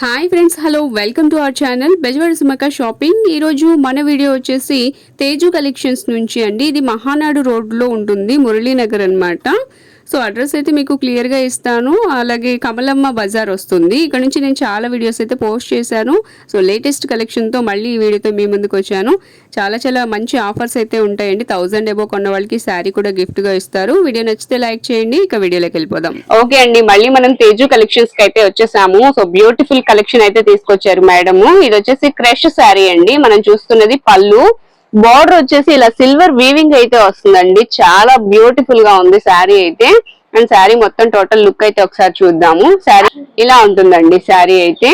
Hi friends hello welcome to our channel Bezawada Sumaka shopping ఈరోజు మన video వచ్చేసి Teju collections నుంచి అండి. ఇది మహానాడు రోడ్లో ఉంటుంది మురళీనగర్ అన్నమాట. సో అడ్రస్ అయితే మీకు క్లియర్గా ఇస్తాను. అలాగే కమలమ్మ బజార్ వస్తుంది. ఇక్కడ నుంచి నేను చాలా వీడియోస్ అయితే పోస్ట్ చేశాను. సో లేటెస్ట్ కలెక్షన్తో మళ్ళీ ఈ వీడియోతో మీ ముందుకు వచ్చాను. చాలా చాలా మంచి ఆఫర్స్ అయితే ఉంటాయండి. థౌజండ్ ఎబో కొన్న వాళ్ళకి శారీ కూడా గిఫ్ట్గా ఇస్తారు. వీడియో నచ్చితే లైక్ చేయండి. ఇక వీడియోలోకి వెళ్ళిపోదాం. ఓకే అండి. మళ్ళీ మనం తేజు కలెక్షన్స్కి అయితే వచ్చేసాము. సో బ్యూటిఫుల్ కలెక్షన్ అయితే తీసుకొచ్చారు మేడం ఇది వచ్చేసి క్రష్ శారీ అండి. మనం చూస్తున్నది పళ్ళు. బార్డర్ వచ్చేసి ఇలా సిల్వర్ వీవింగ్ అయితే వస్తుందండి. చాలా బ్యూటిఫుల్గా ఉంది శారీ అయితే. అండ్ శారీ మొత్తం టోటల్ లుక్ అయితే ఒకసారి చూద్దాము. శారీ ఇలా ఉంటుందండి శారీ అయితే.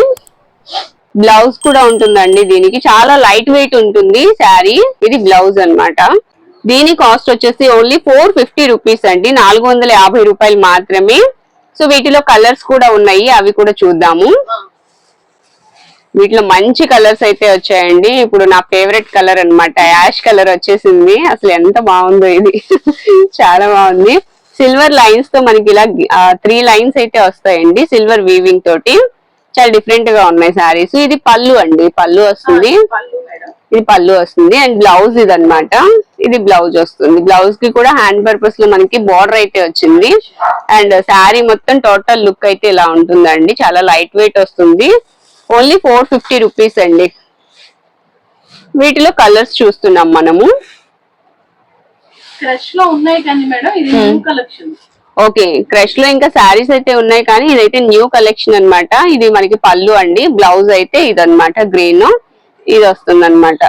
బ్లౌజ్ కూడా ఉంటుందండి దీనికి. చాలా లైట్ వెయిట్ ఉంటుంది శారీ. ఇది బ్లౌజ్ అన్నమాట. దీని కాస్ట్ వచ్చేసి ఓన్లీ ఫోర్ ఫిఫ్టీ రూపీస్ అండి. నాలుగు వందల యాభై రూపాయలు మాత్రమే. సో వీటిలో కలర్స్ కూడా ఉన్నాయి. అవి కూడా చూద్దాము. వీటిలో మంచి కలర్స్ అయితే వచ్చాయండి. ఇప్పుడు నా ఫేవరెట్ కలర్ అన్నమాట. యాష్ కలర్ వచ్చేసింది. అసలు ఎంత బాగుందో ఇది. చాలా బాగుంది. సిల్వర్ లైన్స్తో మనకి ఇలా త్రీ లైన్స్ అయితే వస్తాయండి. సిల్వర్ వీవింగ్ తోటి. చాలా డిఫరెంట్గా ఉన్నాయి సారీస్ ఇది పళ్ళు అండి. పళ్ళు వస్తుంది. ఇది పళ్ళు వస్తుంది. అండ్ బ్లౌజ్ ఇది అన్నమాట ఇది బ్లౌజ్ వస్తుంది. బ్లౌజ్కి కూడా హ్యాండ్ పర్పస్లో మనకి బార్డర్ అయితే వచ్చింది. అండ్ శారీ మొత్తం టోటల్ లుక్ అయితే ఇలా ఉంటుందండి. చాలా లైట్ వెయిట్ వస్తుంది. ఓన్లీ ఫోర్ ఫిఫ్టీ రూపీస్ అండి. వీటిలో కలర్స్ చూస్తున్నాం మనము. క్రష్లో ఉన్నాయి కానీ మేడం ఇది న్యూ కలెక్షన్ ఓకే క్రష్లో ఇంకా శారీస్ అయితే ఉన్నాయి కానీ ఇదైతే న్యూ కలెక్షన్ అన్నమాట. ఇది మనకి పళ్ళు అండి బ్లౌజ్ అయితే ఇదన్నమాట గ్రీన్ ఇది వస్తుంది అనమాట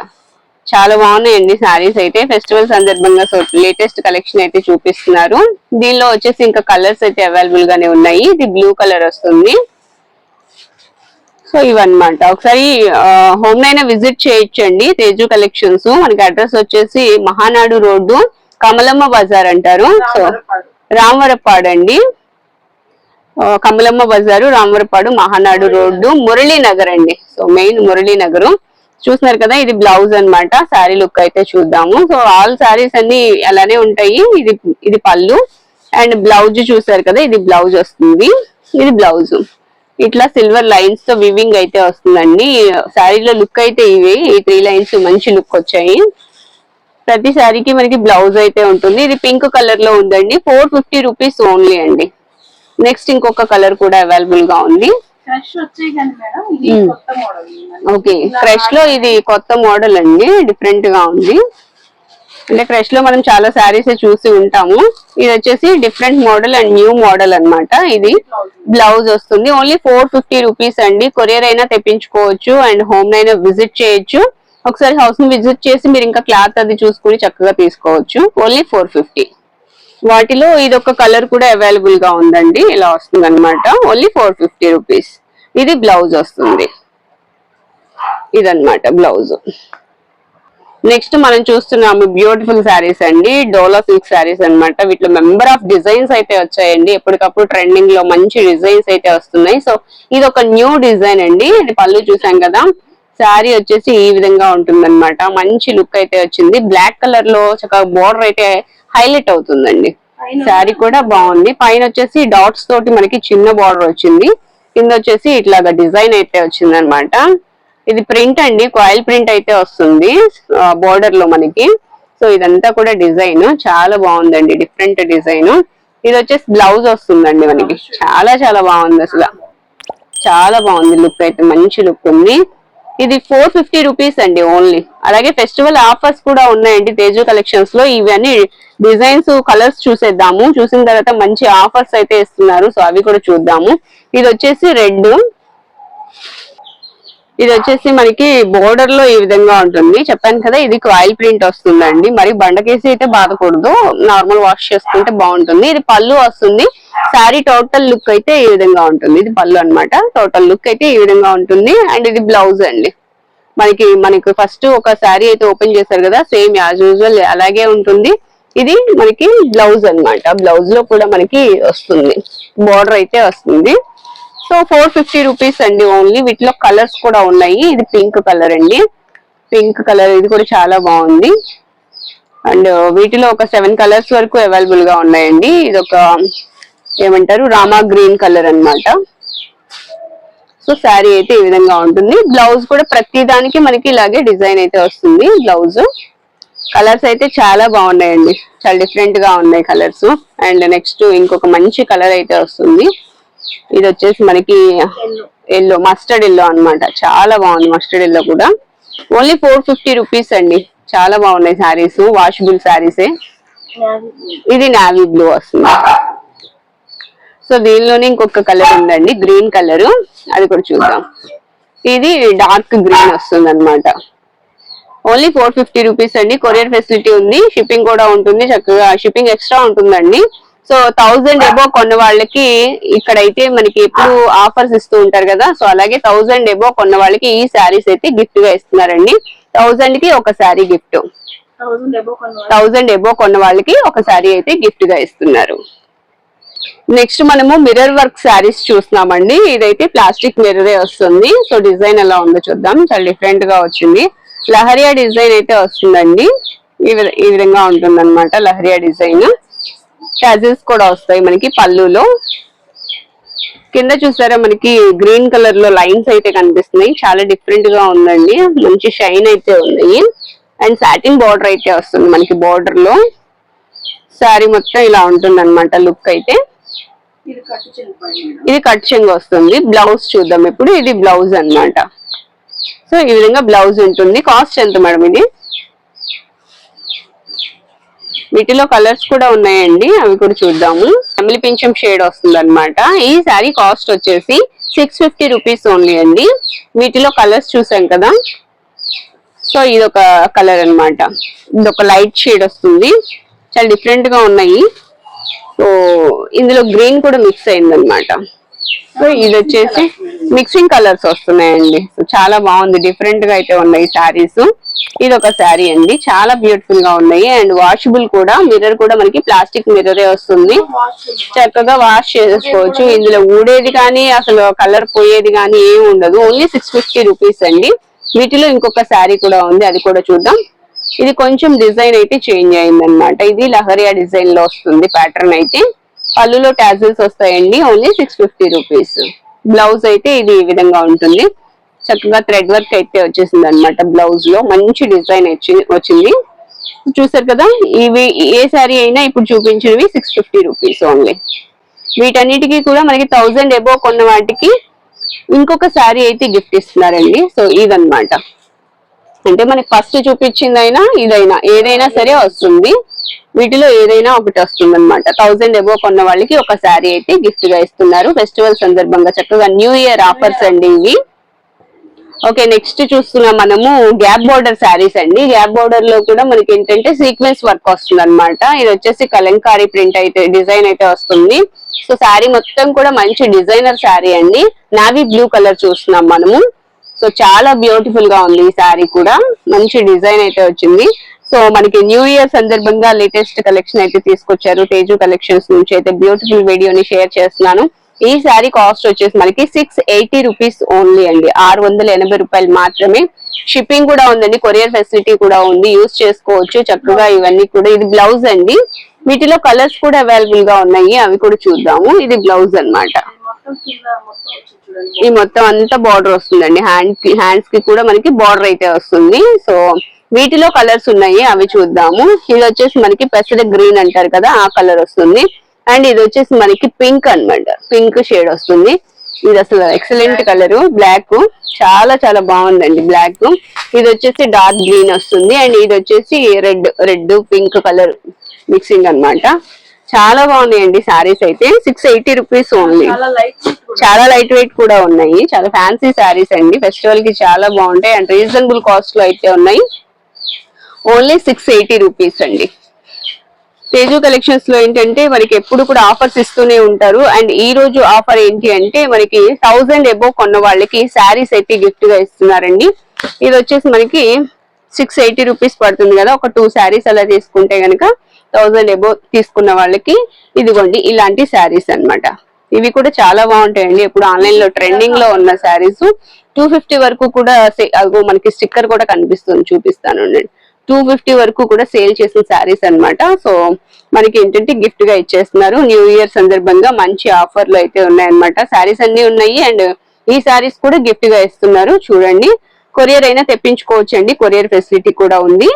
చాలా బాగున్నాయండి శారీస్ అయితే. ఫెస్టివల్ సందర్భంగా సో లేటెస్ట్ కలెక్షన్ అయితే చూపిస్తున్నారు. దీనిలో వచ్చేసి ఇంకా కలర్స్ అయితే అవైలబుల్ గానే ఉన్నాయి. ఇది బ్లూ కలర్ వస్తుంది. సో ఇవన్నమాట ఒకసారి హోమ్ అయినా విజిట్ చేయొచ్చండి. తేజు కలెక్షన్స్ మనకి అడ్రస్ వచ్చేసి మహానాడు రోడ్డు కమలమ్మ బజార్ అంటారు. సో రామవరపాడు అండి. కమలమ్మ బజారు రామవరపాడు మహానాడు రోడ్డు మురళీనగర్ అండి. సో మెయిన్ మురళీనగర్ చూస్తున్నారు కదా ఇది బ్లౌజ్ అన్నమాట. శారీ లుక్ అయితే చూద్దాము. సో ఆల్ శారీస్ అన్ని అలానే ఉంటాయి. ఇది ఇది పళ్ళు. అండ్ బ్లౌజ్ చూసారు కదా ఇది బ్లౌజ్ వస్తుంది. ఇది బ్లౌజ్ ఇట్లా సిల్వర్ లైన్స్తో వివింగ్ అయితే వస్తుందండి. శారీలో లుక్ అయితే ఇవి. ఈ త్రీ లైన్స్ మంచి లుక్ వచ్చాయి. ప్రతి శారీకి మనకి బ్లౌజ్ అయితే ఉంటుంది. ఇది పింక్ కలర్లో ఉందండి. ఫోర్ ఫిఫ్టీ రూపీస్ ఓన్లీ అండి. నెక్స్ట్ ఇంకొక కలర్ కూడా అవైలబుల్గా ఉంది. ఓకే క్రష్లో ఇది కొత్త మోడల్ అండి. డిఫరెంట్గా ఉంది. అంటే క్రష్లో మనం చాలా శారీస్ చూసి ఉంటాము. ఇది వచ్చేసి different model and new model అన్నమాట. ఇది బ్లౌజ్ వస్తుంది. ఓన్లీ ఫోర్ ఫిఫ్టీ రూపీస్ అండి. కొరియర్ అయినా తెప్పించుకోవచ్చు అండ్ హోమ్ అయినా విజిట్ చేయొచ్చు. ఒకసారి హౌస్ని విజిట్ చేసి మీరు ఇంకా క్లాత్ అది చూసుకుని చక్కగా తీసుకోవచ్చు. ఓన్లీ ఫోర్ ఫిఫ్టీ వాటిలో ఇది ఒక కలర్ కూడా అవైలబుల్గా ఉందండి. ఇలా వస్తుంది అనమాట ఓన్లీ ఫోర్ ఫిఫ్టీ రూపీస్ ఇది బ్లౌజ్ వస్తుంది. ఇదన్నమాట బ్లౌజ్ నెక్స్ట్ మనం చూస్తున్నాము బ్యూటిఫుల్ శారీస్ అండి. డోలా సిల్క్ శారీస్ అన్నమాట. వీటిలో మెంబర్ ఆఫ్ డిజైన్స్ అయితే వచ్చాయండి. ఎప్పటికప్పుడు ట్రెండింగ్లో మంచి డిజైన్స్ అయితే వస్తున్నాయి. సో ఇది ఒక న్యూ డిజైన్ అండి. ఇది పళ్ళు చూసాం కదా. శారీ వచ్చేసి ఈ విధంగా ఉంటుందన్నమాట. మంచి లుక్ అయితే వచ్చింది. బ్లాక్ కలర్లో చక్కగా బోర్డర్ అయితే హైలైట్ అవుతుందండి. శారీ కూడా బాగుంది. పైన వచ్చేసి డాట్స్ తోటి మనకి చిన్న బార్డర్ వచ్చింది. కింద వచ్చేసి ఇట్లాగా డిజైన్ అయితే వచ్చింది అనమాట ఇది ప్రింట్ అండి కాయిల్ ప్రింట్ అయితే వస్తుంది బోర్డర్లో మనకి. సో ఇదంతా కూడా డిజైన్ చాలా బాగుందండి డిఫరెంట్ డిజైన్. ఇది వచ్చేసి బ్లౌజ్ వస్తుందండి మనకి. చాలా చాలా బాగుంది అసలు. చాలా బాగుంది లుక్ అయితే మంచి లుక్ ఉంది. ఇది ఫోర్ ఫిఫ్టీ రూపీస్ అండి ఓన్లీ అలాగే ఫెస్టివల్ ఆఫర్స్ కూడా ఉన్నాయండి తేజు కలెక్షన్స్లో. ఇవన్నీ డిజైన్స్ కలర్స్ చూసేద్దాము. చూసిన తర్వాత మంచి ఆఫర్స్ అయితే ఇస్తున్నారు సో అవి కూడా చూద్దాము. ఇది వచ్చేసి రెడ్ ఇది వచ్చేసి మనకి బోర్డర్లో ఈ విధంగా ఉంటుంది. చెప్పాను కదా ఇది కాయిల్ ప్రింట్ వస్తుందండి. మరి బండకేసి అయితే బాధకూడదు. నార్మల్ వాష్ చేసుకుంటే బాగుంటుంది. ఇది పళ్ళు వస్తుంది. శారీ టోటల్ లుక్ అయితే ఈ విధంగా ఉంటుంది. ఇది పళ్ళు అన్నమాట. టోటల్ లుక్ అయితే ఈ విధంగా ఉంటుంది. అండ్ ఇది బ్లౌజ్ అండి. మనకి మనకి ఫస్ట్ ఒక శారీ అయితే ఓపెన్ చేశారు కదా సేమ్ యాజ్ యూజువల్ అలాగే ఉంటుంది. ఇది మనకి బ్లౌజ్ అన్నమాట. బ్లౌజ్లో కూడా మనకి వస్తుంది. బోర్డర్ అయితే వస్తుంది. సో ఫోర్ ఫిఫ్టీ రూపీస్ అండి ఓన్లీ వీటిలో కలర్స్ కూడా ఉన్నాయి. ఇది పింక్ కలర్ అండి. పింక్ కలర్ ఇది కూడా చాలా బాగుంది. అండ్ uh, వీటిలో ఒక సెవెన్ కలర్స్ వరకు అవైలబుల్గా ఉన్నాయండి. ఇది ఒక ఏమంటారు రామా గ్రీన్ కలర్ అన్నమాట. సో శారీ అయితే ఈ విధంగా ఉంటుంది. బ్లౌజ్ కూడా ప్రతి దానికి మనకి ఇలాగే డిజైన్ అయితే వస్తుంది. బ్లౌజ్ కలర్స్ అయితే చాలా బాగున్నాయండి. చాలా డిఫరెంట్గా ఉన్నాయి కలర్స్ అండ్ నెక్స్ట్ ఇంకొక మంచి కలర్ అయితే వస్తుంది. ఇది వచ్చేసి మనకి ఎల్లో మస్టర్డ్ ఎల్లో అన్నమాట. చాలా బాగుంది మస్టర్డ్ ఎల్లో కూడా. ఓన్లీ ఫోర్ ఫిఫ్టీ రూపీస్ అండి. చాలా బాగున్నాయి శారీస్ వాషబుల్ శారీసే ఇది నావీ బ్లూ వస్తుంది. సో దీనిలోనే ఇంకొక కలర్ ఉందండి గ్రీన్ కలర్ అది కూడా చూద్దాం. ఇది డార్క్ గ్రీన్ వస్తుంది అనమాట ఓన్లీ ఫోర్ ఫిఫ్టీ రూపీస్ అండి. కొరియర్ ఫెసిలిటీ ఉంది. షిప్పింగ్ కూడా ఉంటుంది. చక్కగా షిప్పింగ్ ఎక్స్ట్రా ఉంటుందండి. సో థౌజండ్ ఎబో కొన్న వాళ్ళకి ఇక్కడైతే మనకి ఎప్పుడు ఆఫర్స్ ఇస్తూ ఉంటారు కదా. సో అలాగే థౌజండ్ ఎబో కొన్న వాళ్ళకి ఈ శారీస్ అయితే గిఫ్ట్గా ఇస్తున్నారండి. థౌజండ్కి ఒక శారీ గిఫ్ట్ థౌజండ్ ఎబో కొన్న వాళ్ళకి. ఒక శారీ అయితే గిఫ్ట్గా ఇస్తున్నారు. నెక్స్ట్ మనము మిర్రర్ వర్క్ శారీస్ చూస్తున్నామండి. ఇదైతే ప్లాస్టిక్ మిర్రరే వస్తుంది. సో డిజైన్ ఎలా ఉందో చూద్దాం. చాలా డిఫరెంట్గా వచ్చింది. లహరియా డిజైన్ అయితే వస్తుందండి. ఈ విధంగా ఉంటుంది అనమాట లహరియా డిజైన్. ట్యాజెస్ కూడా వస్తాయి మనకి పళ్ళులో. కింద చూసారా మనకి గ్రీన్ కలర్లో లైన్స్ అయితే కనిపిస్తున్నాయి. చాలా డిఫరెంట్గా ఉందండి. మంచి షైన్ అయితే ఉన్నాయి అండ్ సాటిన్ బార్డర్ అయితే వస్తుంది మనకి బార్డర్లో. శారీ మొత్తం ఇలా ఉంటుంది అనమాట లుక్ అయితే. ఇది కట్టు చెల్లిపోయింది మేడం ఇది కట్ చెంగు వస్తుంది. బ్లౌజ్ చూద్దాం ఇప్పుడు. ఇది బ్లౌజ్ అన్నమాట. సో ఈ విధంగా బ్లౌజ్ ఉంటుంది. కాస్ట్ ఎంత మేడం ఇది? వీటిలో కలర్స్ కూడా ఉన్నాయండి. అవి కూడా చూద్దాము. తమిళ పింఛం షేడ్ వస్తుంది అనమాట ఈ శారీ కాస్ట్ వచ్చేసి సిక్స్ ఫిఫ్టీ రూపీస్ ఓన్లీ అండి. వీటిలో కలర్స్ చూసాం కదా. సో ఇది ఒక కలర్ అన్నమాట. ఇది ఒక లైట్ షేడ్ వస్తుంది. చాలా డిఫరెంట్గా ఉన్నాయి. సో ఇందులో గ్రీన్ కూడా మిక్స్ అయింది అనమాట సో ఇది వచ్చేసి మిక్సింగ్ కలర్స్ వస్తున్నాయండి. సో చాలా బాగుంది. డిఫరెంట్గా అయితే ఉన్నాయి శారీస్. ఇది ఒక శారీ అండి. చాలా బ్యూటిఫుల్గా ఉన్నాయి. అండ్ వాషబుల్ కూడా మిర్రర్ కూడా మనకి ప్లాస్టిక్ మిర్రరే వస్తుంది. చక్కగా వాష్ చేసుకోవచ్చు. ఇందులో ఊడేది కానీ అసలు కలర్ పోయేది కానీ ఏమి ఉండదు. ఓన్లీ సిక్స్ ఫిఫ్టీ రూపీస్ అండి. వీటిలో ఇంకొక శారీ కూడా ఉంది. అది కూడా చూద్దాం. ఇది కొంచెం డిజైన్ అయితే చేంజ్ అయిందనమాట ఇది లహరియా డిజైన్లో వస్తుంది ప్యాటర్న్ అయితే. పళ్ళులో టాజిల్స్ వస్తాయండి. Only six fifty rupees blouse అయితే ఇది ఈ విధంగా ఉంటుంది. చక్కగా థ్రెడ్ వర్క్ అయితే వచ్చేసింది అనమాట బ్లౌజ్లో. మంచి డిజైన్ వచ్చింది. చూసారు కదా ఇవి ఏ శారీ అయినా ఇప్పుడు చూపించినవి సిక్స్ ఫిఫ్టీ రూపీస్ ఓన్లీ వీటన్నిటికీ కూడా మనకి థౌజండ్ ఎబో కొన్న వాటికి ఇంకొక శారీ అయితే గిఫ్ట్ ఇస్తున్నారండి. సో ఇదనమాట అంటే మనకి ఫస్ట్ చూపించిందైనా ఇదైనా ఏదైనా సరే వస్తుంది. వీటిలో ఏదైనా ఒకటి వస్తుంది అనమాట థౌజండ్ ఎబో కొన్న వాళ్ళకి ఒక శారీ అయితే గిఫ్ట్గా ఇస్తున్నారు. ఫెస్టివల్ సందర్భంగా చక్కగా న్యూ ఇయర్ ఆఫర్స్ అండి ఇవి. ఓకే నెక్స్ట్ చూస్తున్నాం మనము గ్యాప్ బోర్డర్ శారీస్ అండి. గ్యాప్ బోర్డర్లో కూడా మనకి ఏంటంటే సీక్వెన్స్ వర్క్ వస్తుంది అనమాట ఇది వచ్చేసి కలంకారీ ప్రింట్ అయితే డిజైన్ అయితే వస్తుంది. సో శారీ మొత్తం కూడా మంచి డిజైనర్ శారీ అండి. నావీ బ్లూ కలర్ చూస్తున్నాం మనము. సో చాలా బ్యూటిఫుల్గా ఉంది ఈ శారీ కూడా. మంచి డిజైన్ అయితే వచ్చింది. సో మనకి న్యూ ఇయర్ సందర్భంగా లేటెస్ట్ కలెక్షన్ అయితే తీసుకొచ్చారు. తేజు కలెక్షన్స్ నుంచి అయితే బ్యూటిఫుల్ వీడియోని షేర్ చేస్తున్నాను. ఈ శారీ కాస్ట్ వచ్చేసి మనకి సిక్స్ ఎయిటీ రూపీస్ ఓన్లీ అండి. ఆరు వందల ఎనభై రూపాయలు మాత్రమే. షిప్పింగ్ కూడా ఉందండి. కొరియర్ ఫెసిలిటీ కూడా ఉంది. యూస్ చేసుకోవచ్చు. చక్కగా ఇవన్నీ కూడా. ఇది బ్లౌజ్ అండి. వీటిలో కలర్స్ కూడా అవైలబుల్గా ఉన్నాయి. అవి కూడా చూద్దాము. ఇది బ్లౌజ్ అన్నమాట. మొత్తం ఈ మొత్తం అంతా బార్డర్ వస్తుందండి. హ్యాండ్కి హ్యాండ్స్కి కూడా మనకి బార్డర్ అయితే వస్తుంది. సో వీటిలో కలర్స్ ఉన్నాయి. అవి చూద్దాము. ఇది వచ్చేసి మనకి పెసర గ్రీన్ అంటారు కదా ఆ కలర్ వస్తుంది. అండ్ ఇది వచ్చేసి మనకి పింక్ అన్నమాట. పింక్ షేడ్ వస్తుంది. ఇది అసలు ఎక్సలెంట్ కలర్ బ్లాక్ చాలా చాలా బాగుందండి బ్లాక్ ఇది వచ్చేసి డార్క్ గ్రీన్ వస్తుంది. అండ్ ఇది వచ్చేసి red red pink colour mixing అన్నమాట. చాలా బాగున్నాయండి సారీస్ అయితే. సిక్స్ ఎయిటీ రూపీస్ ఓన్లీ చాలా లైట్ వెయిట్ కూడా ఉన్నాయి. చాలా ఫ్యాన్సీ శారీస్ అండి. ఫెస్టివల్కి చాలా బాగుంటాయి. అండ్ రీజనబుల్ కాస్ట్లో అయితే ఉన్నాయి. ఓన్లీ సిక్స్ ఎయిటీ రూపీస్ అండి. తేజు కలెక్షన్స్లో ఏంటంటే మనకి ఎప్పుడు కూడా ఆఫర్స్ ఇస్తూనే ఉంటారు. అండ్ ఈ రోజు ఆఫర్ ఏంటి అంటే మనకి థౌజండ్ ఎబో కొన్న వాళ్ళకి శారీస్ అయితే గిఫ్ట్గా ఇస్తున్నారండి. ఇది వచ్చేసి మనకి సిక్స్ ఎయిటీ రూపీస్ పడుతుంది కదా ఒక టూ శారీస్ అలా తీసుకుంటే గనక థౌజండ్ ఎబో తీసుకున్న వాళ్ళకి ఇదిగోండి ఇలాంటి శారీస్ అన్నమాట. ఇవి కూడా చాలా బాగుంటాయండి. ఇప్పుడు ఆన్లైన్లో ట్రెండింగ్లో ఉన్న శారీస్. టూ ఫిఫ్టీ వరకు కూడా సే- మనకి స్టిక్కర్ కూడా కనిపిస్తుంది చూపిస్తాను టూ ఫిఫ్టీ వరకు కూడా సేల్ చేసిన శారీస్ అన్నమాట. సో మనకి ఏంటంటే గిఫ్ట్గా ఇచ్చేస్తున్నారు. న్యూ ఇయర్ సందర్భంగా మంచి ఆఫర్లు అయితే ఉన్నాయన్నమాట. శారీస్ అన్ని ఉన్నాయి అండ్ ఈ శారీస్ కూడా గిఫ్ట్గా ఇస్తున్నారు. చూడండి. కొరియర్ అయినా తెప్పించుకోవచ్చండి. కొరియర్ ఫెసిలిటీ కూడా ఉంది.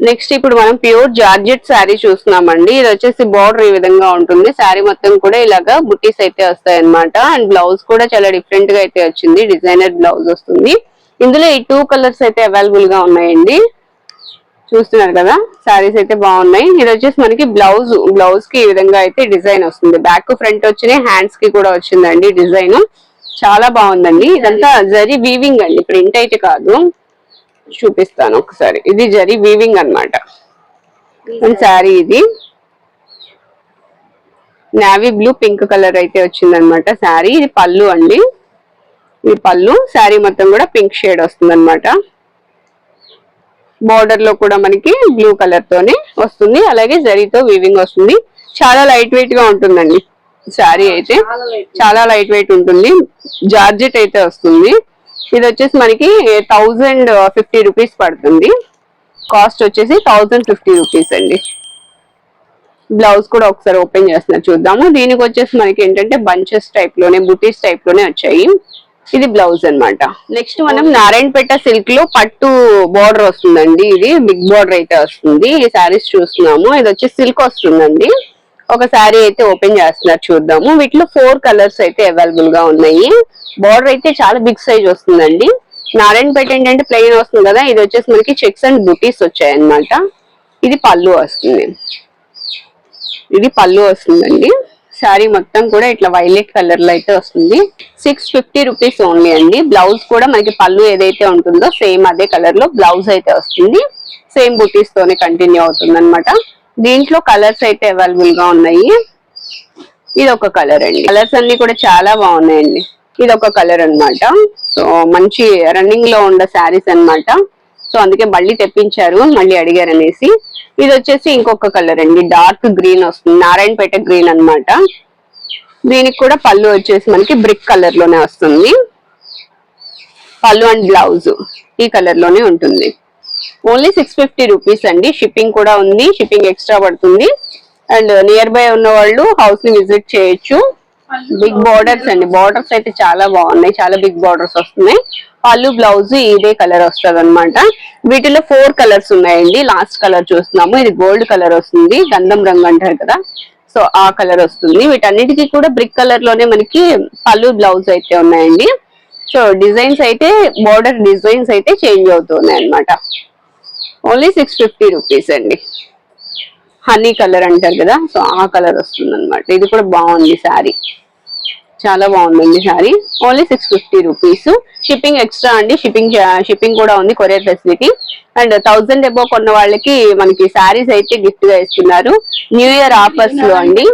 నెక్స్ట్ ఇప్పుడు మనం ప్యూర్ జార్జెట్ శారీ చూస్తున్నామండి. ఇది వచ్చేసి బార్డర్ ఈ విధంగా ఉంటుంది. శారీ మొత్తం కూడా ఇలాగా బుట్టీస్ అయితే వస్తాయి అనమాట అండ్ బ్లౌజ్ కూడా చాలా డిఫరెంట్గా అయితే వచ్చింది. డిజైనర్ బ్లౌజ్ వస్తుంది. ఇందులో ఈ టూ కలర్స్ అయితే అవైలబుల్గా ఉన్నాయండి. చూస్తున్నారు కదా? శారీస్ అయితే బాగున్నాయి. ఇది వచ్చేసి మనకి బ్లౌజ్ బ్లౌజ్కి ఈ విధంగా అయితే డిజైన్ వస్తుంది. బ్యాక్ ఫ్రంట్ వచ్చినాయి. హ్యాండ్స్కి కూడా వచ్చిందండి డిజైన్ చాలా బాగుందండి. ఇదంతా జరీ వీవింగ్ అండి. ప్రింట్ అయితే కాదు. చూపిస్తాను ఒకసారి. ఇది జరీ వీవింగ్ అన్నమాట. శారీ ఇది. నావీ బ్లూ పింక్ కలర్ అయితే వచ్చిందనమాట శారీ ఇది పళ్ళు అండి. ఇది పళ్ళు. శారీ మొత్తం కూడా పింక్ షేడ్ వస్తుంది అనమాట బార్డర్లో కూడా మనకి బ్లూ కలర్ తోనే వస్తుంది. అలాగే జరీతో వీవింగ్ వస్తుంది. చాలా లైట్ వెయిట్గా ఉంటుందండి శారీ అయితే. చాలా లైట్ వెయిట్ ఉంటుంది. జార్జెట్ అయితే వస్తుంది. ఇది వచ్చేసి మనకి థౌజండ్ ఫిఫ్టీ రూపీస్ పడుతుంది. కాస్ట్ వచ్చేసి థౌజండ్ ఫిఫ్టీ రూపీస్ అండి. బ్లౌజ్ కూడా ఒకసారి ఓపెన్ చేస్తున్నా చూద్దాము. దీనికి వచ్చేసి మనకి ఏంటంటే బంచెస్ టైప్లోనే బుటీస్ టైప్లోనే వచ్చాయి. ఇది బ్లౌజ్ అన్నమాట. నెక్స్ట్ మనం నారాయణపేట సిల్క్లో పట్టు బార్డర్ వస్తుందండి. ఇది బిగ్ బార్డర్ అయితే వస్తుంది. ఈ శారీస్ చూస్తున్నాము. ఇది వచ్చి సిల్క్ వస్తుందండి. ఒక శారీ అయితే ఓపెన్ చేస్తున్నారు చూద్దాము. వీటిలో ఫోర్ కలర్స్ అయితే అవైలబుల్గా ఉన్నాయి. బార్డర్ అయితే చాలా బిగ్ సైజ్ వస్తుందండి. నారాయణపేట ఏంటంటే ప్లెయిన్ వస్తుంది కదా. ఇది వచ్చేసి మనకి చెక్స్ అండ్ బుటీస్ వచ్చాయి అన్నమాట ఇది పళ్ళు వస్తుంది. ఇది పళ్ళు వస్తుందండి. శారీ మొత్తం కూడా ఇట్లా వైలెట్ కలర్లో అయితే వస్తుంది. సిక్స్ ఫిఫ్టీ రూపీస్ ఓన్లీ అండి. బ్లౌజ్ కూడా మనకి పళ్ళు ఏదైతే ఉంటుందో సేమ్ అదే కలర్లో బ్లౌజ్ అయితే వస్తుంది. సేమ్ బుటీస్ తోనే కంటిన్యూ అవుతుంది అనమాట దీంట్లో కలర్స్ అయితే అవైలబుల్గా ఉన్నాయి. ఇది ఒక కలర్ అండి. కలర్స్ అన్ని కూడా చాలా బాగున్నాయండి. ఇది ఒక కలర్ అన్నమాట. సో మంచి రన్నింగ్లో ఉన్న శారీస్ అన్నమాట. సో అందుకే మళ్ళీ తెప్పించారు మళ్ళీ అడిగారు అనేసి ఇది వచ్చేసి ఇంకొక కలర్ అండి డార్క్ గ్రీన్ వస్తుంది నారాయణపేట గ్రీన్ అన్నమాట. దీనికి కూడా పళ్ళు వచ్చేసి మనకి బ్రిక్ కలర్లోనే వస్తుంది. పళ్ళు అండ్ బ్లౌజ్ ఈ కలర్లోనే ఉంటుంది. ఓన్లీ సిక్స్ ఫిఫ్టీ రూపీస్ అండి షిప్పింగ్ కూడా ఉంది షిప్పింగ్ ఎక్స్ట్రా పడుతుంది. అండ్ నియర్ బై ఉన్న వాళ్ళు హౌస్ని విజిట్ చేయొచ్చు. బిగ్ బార్డర్స్ అండి బార్డర్స్ అయితే చాలా బాగున్నాయి చాలా బిగ్ బార్డర్స్ వస్తున్నాయి. పళ్ళు బ్లౌజ్ ఇదే కలర్ వస్తుంది అనమాట వీటిలో ఫోర్ కలర్స్ ఉన్నాయండి. లాస్ట్ కలర్ చూస్తున్నాము. ఇది గోల్డ్ కలర్ వస్తుంది. గంధం రంగు అంటారు కదా. సో ఆ కలర్ వస్తుంది. వీటన్నిటికీ కూడా బ్రిక్ కలర్లోనే మనకి పళ్ళు బ్లౌజ్ అయితే ఉన్నాయండి. సో డిజైన్స్ అయితే బార్డర్ డిజైన్స్ అయితే చేంజ్ అవుతున్నాయి అన్నమాట ఓన్లీ సిక్స్ ఫిఫ్టీ రూపీస్ అండి. హనీ కలర్ అంటారు కదా. సో ఆ కలర్ వస్తుంది అనమాట ఇది కూడా బాగుంది శారీ చాలా బాగుందండి sari only six fifty rupees shipping extra అండి. షిప్పింగ్ షిప్పింగ్ కూడా ఉంది courier facility. And thousand above కొన్న వాళ్ళకి మనకి శారీస్ అయితే గిఫ్ట్గా ఇస్తున్నారు. న్యూ ఇయర్ ఆఫర్స్లో అండి.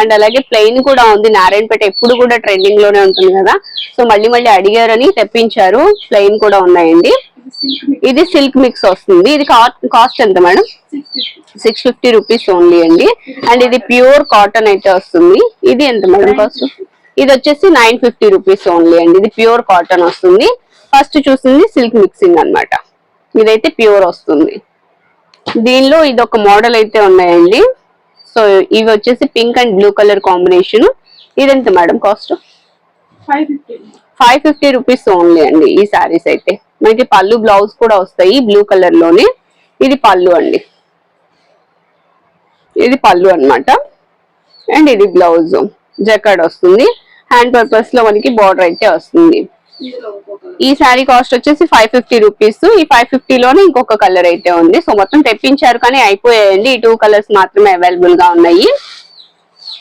అండ్ అలాగే ప్లెయిన్ కూడా ఉంది. నారాయణపేట ఎప్పుడు కూడా ట్రెండింగ్లోనే ఉంటుంది కదా. సో మళ్ళీ మళ్ళీ అడిగారని తెప్పించారు. ప్లెయిన్ కూడా ఉన్నాయండి. ఇది సిల్క్ మిక్స్ వస్తుంది. ఇది కాస్ట్ ఎంత madam? Six fifty rupees only అండి. అండ్ ఇది ప్యూర్ కాటన్ అయితే వస్తుంది. ఇది ఎంత మేడం కాస్ట్ ఇది వచ్చేసి నైన్ ఫిఫ్టీ రూపీస్ ఓన్లీ అండి. ఇది ప్యూర్ కాటన్ వస్తుంది. ఫస్ట్ చూసింది సిల్క్ మిక్సింగ్ అన్నమాట. ఇదైతే ప్యూర్ వస్తుంది. దీనిలో ఇది ఒక మోడల్ అయితే ఉన్నాయండి. సో ఇవి వచ్చేసి pink and blue colour combination. ఇదెంత madam cost? Five fifty. Five fifty rupees only అండి ఈ శారీస్ అయితే. మనకి పళ్ళు బ్లౌజ్ కూడా వస్తాయి బ్లూ కలర్లోనే ఇది పళ్ళు అండి. ఇది పళ్ళు అన్నమాట. అండ్ ఇది బ్లౌజ్. జకాడ్ వస్తుంది. హ్యాండ్ పర్పస్లో మనకి బార్డర్ అయితే వస్తుంది. ఈ శారీ కాస్ట్ వచ్చేసి ఫైవ్ ఫిఫ్టీ రూపీస్ ఈ ఫైవ్ ఫిఫ్టీ లోనే ఇంకొక కలర్ అయితే ఉంది. సో మొత్తం తెప్పించారు కానీ అయిపోయాయండి. ఈ టూ కలర్స్ మాత్రమే అవైలబుల్గా ఉన్నాయి.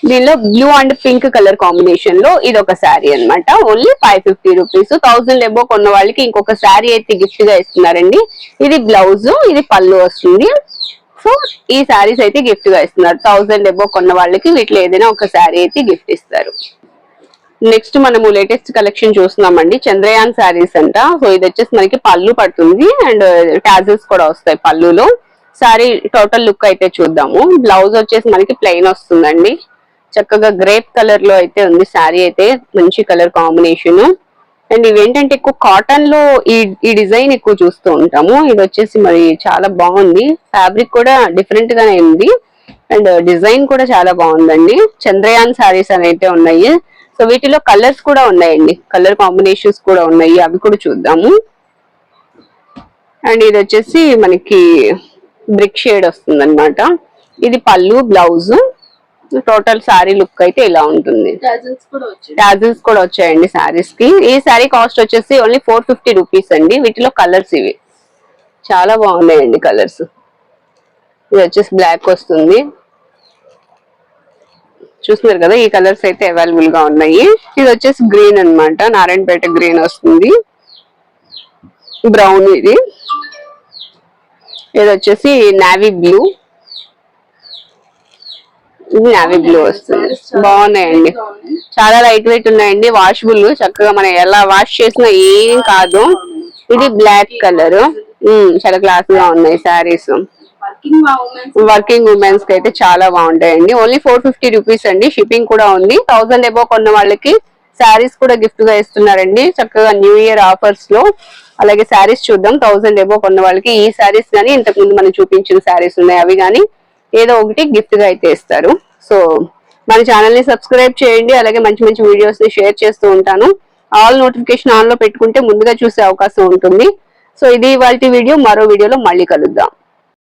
దీనిలో బ్లూ అండ్ పింక్ కలర్ కాంబినేషన్లో ఇది ఒక శారీ అన్నమాట only five fifty rupees thousand above కొన్న వాళ్ళకి ఇంకొక శారీ అయితే గిఫ్ట్గా ఇస్తున్నారండి. ఇది బ్లౌజ్ ఇది పళ్ళు వస్తుంది. సో ఈ శారీస్ అయితే గిఫ్ట్గా ఇస్తున్నారు. థౌసండ్ ఎబో కొన్న వాళ్ళకి వీటిలో ఏదైనా ఒక శారీ అయితే గిఫ్ట్ ఇస్తారు. నెక్స్ట్ మనము లేటెస్ట్ కలెక్షన్ చూస్తున్నామండి. చంద్రయాన్ శారీస్ అంట. సో ఇది వచ్చేసి మనకి పళ్ళు పడుతుంది. అండ్ uh, టాజల్స్ కూడా వస్తాయి పళ్ళులో. శారీ టోటల్ లుక్ అయితే చూద్దాము. బ్లౌజ్ వచ్చేసి మనకి ప్లెయిన్ వస్తుందండి. చక్కగా గ్రేప్ కలర్లో అయితే ఉంది శారీ అయితే. మంచి కలర్ కాంబినేషన్ అండ్ ఇవేంటంటే ఎక్కువ కాటన్లో ఈ ఈ డిజైన్ ఎక్కువ చూస్తూ ఉంటాము. ఇది వచ్చేసి మరి చాలా బాగుంది. ఫ్యాబ్రిక్ కూడా డిఫరెంట్ గానే ఉంది. అండ్ డిజైన్ కూడా చాలా బాగుందండి. చంద్రయాన్ శారీస్ అని అయితే ఉన్నాయి. సో వీటిలో కలర్స్ కూడా ఉన్నాయండి. కలర్ కాంబినేషన్స్ కూడా ఉన్నాయి. అవి కూడా చూద్దాము. అండ్ ఇది వచ్చేసి మనకి బ్రిక్ షేడ్ వస్తుంది ఇది పళ్ళు బ్లౌజ్. టోటల్ సారీ లుక్ అయితే ఇలా ఉంటుంది. టాజల్స్ కూడా వచ్చాయండి సారీస్కి ఈ సారీ కాస్ట్ వచ్చేసి ఓన్లీ ఫోర్ ఫిఫ్టీ రూపీస్ అండి. వీటిలో కలర్స్ ఇవి. చాలా బాగున్నాయండి కలర్స్. ఇది వచ్చేసి బ్లాక్ వస్తుంది. చూస్తున్నారు కదా ఈ కలర్స్ అయితే అవైలబుల్గా ఉన్నాయి. ఇది వచ్చేసి గ్రీన్ అన్నమాట. నారాయణపేట గ్రీన్ వస్తుంది. బ్రౌన్ ఇది. ఇది వచ్చేసి నావీ బ్లూ ఇది నావీ బ్లూ వస్తుంది. బాగున్నాయండి. చాలా లైట్ వెయిట్ ఉన్నాయండి. వాషబుల్ చక్కగా మనం ఎలా వాష్ చేసినా ఏం కాదు. ఇది బ్లాక్ కలర్ చాలా క్లాస్గా ఉన్నాయి శారీస్. వర్కింగ్ ఉమెన్స్కి అయితే చాలా బాగుంటాయండి. ఓన్లీ ఫోర్ ఫిఫ్టీ రూపీస్ అండి. షిప్పింగ్ కూడా ఉంది. థౌసండ్ ఎబో కొన్న వాళ్ళకి శారీస్ కూడా గిఫ్ట్గా ఇస్తున్నారండి. చక్కగా న్యూ ఇయర్ ఆఫర్స్లో. అలాగే శారీస్ చూద్దాం. థౌసండ్ ఎబో కొన్న వాళ్ళకి ఈ శారీస్ కానీ ఇంతకు ముందు మనం చూపించిన శారీస్ ఉన్నాయి. అవి కానీ ఏదో ఒకటి గిఫ్ట్గా అయితే ఇస్తారు. సో మన ఛానల్ని సబ్స్క్రైబ్ చేయండి. అలాగే మంచి మంచి వీడియోస్ని షేర్ చేస్తూ ఉంటాను. ఆల్ నోటిఫికేషన్ ఆన్లో పెట్టుకుంటే ముందుగా చూసే అవకాశం ఉంటుంది. సో ఇది వాళ్ళ వీడియో మరో వీడియోలో మళ్ళీ కలుద్దాం.